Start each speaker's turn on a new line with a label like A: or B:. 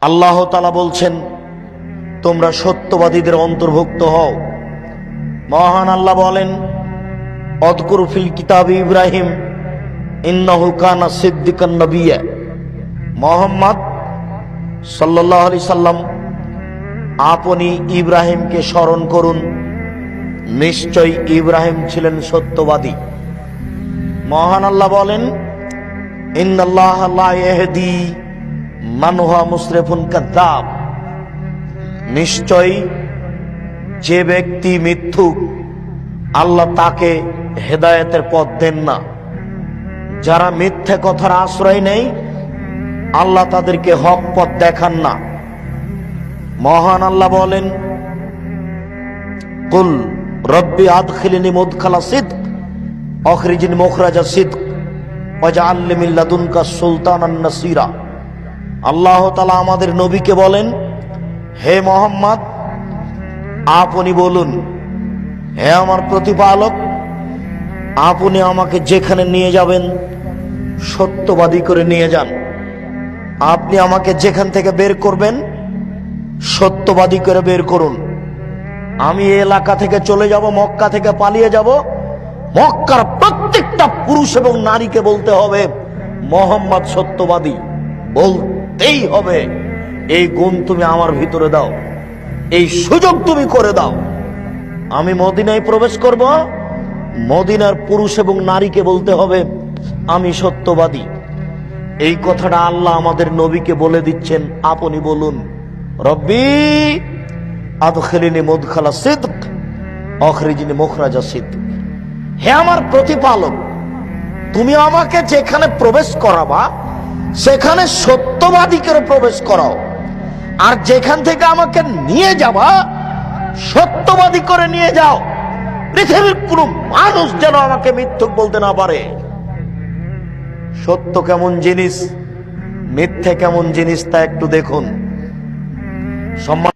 A: আল্লাহ তালা বলছেন, তোমরা সত্যবাদীদের অন্তর্ভুক্ত হও। মহান আল্লাহ বলেন, অদকুর ফিল কিতাব ইব্রাহিম, ইন্নাহু কানা সিদ্দিকান নবিয়া। মোহাম্মদ সাল্লাল্লাহু আলাইহি সাল্লাম, আপনি ইব্রাহিমকে স্মরণ করুন। নিশ্চয় ইব্রাহিম ছিলেন সত্যবাদী। মহান আল্লাহ বলেন, ইন্নাল্লাহ লা নিশ্চয় যে ব্যক্তি মিথ্যুক, আল্লাহ তাকে হেদায়েতের পথ দেন না। যারা মিথ্যে কথার আশ্রয় নেই আল্লাহ তাদেরকে হক পথ দেখান না। মহান আল্লাহ বলেন, কুল রব্বি আদখিলিনি মুদখালা সিদক, অখরিজিন মুখরাজা সিদক, ওয়াজআলনি মিন লাদুনকা সুলতানান নাসিরা। আল্লাহ তালা আমাদের নবীকে বলেন, হে মোহাম্মদ, আপনি বলুন, হে আমার প্রতিপালক, আপনি আমাকে যেখানে নিয়ে যাবেন, সত্যবাদী করে নিয়ে যান। আপনি আমাকে যেখান থেকে বের করবেন, সত্যবাদী করে বের করুন। আমি এলাকা থেকে চলে যাব, মক্কা থেকে পালিয়ে যাব। মক্কার প্রত্যেকটা পুরুষ এবং নারীকে বলতে হবে, মোহাম্মদ সত্যবাদী। বলতেই হবে। এই গুণ তুমি আমার ভিতরে দাও। এই সুযোগ তুমি করে দাও। আমি মদিনায় প্রবেশ করব। মদিনার পুরুষ এবং নারীকে বলতে হবে, আমি সত্যবাদী। এই কথাটা আল্লাহ আমাদের নবীকে বলে দিচ্ছেন, আপনি বলুন, রব্বি, আদখিলিনি মুদখালা সিদক, অখরিজিনি মুখরাজা সিদক। হে আমার প্রতিপালক, তুমি আমাকে যেখানে প্রবেশ করাবা সেখানে সত্যবাদী করে প্রবেশ করাও। আর যেখান থেকে আমাকে নিয়ে যাবা, সত্যবাদী করে নিয়ে যাও। পৃথিবীর কোন মানুষ যেন আমাকে মিথ্যুক বলতে না পারে। সত্য কেমন জিনিস, মিথ্যে কেমন জিনিস তা একটু দেখুন। সম্মান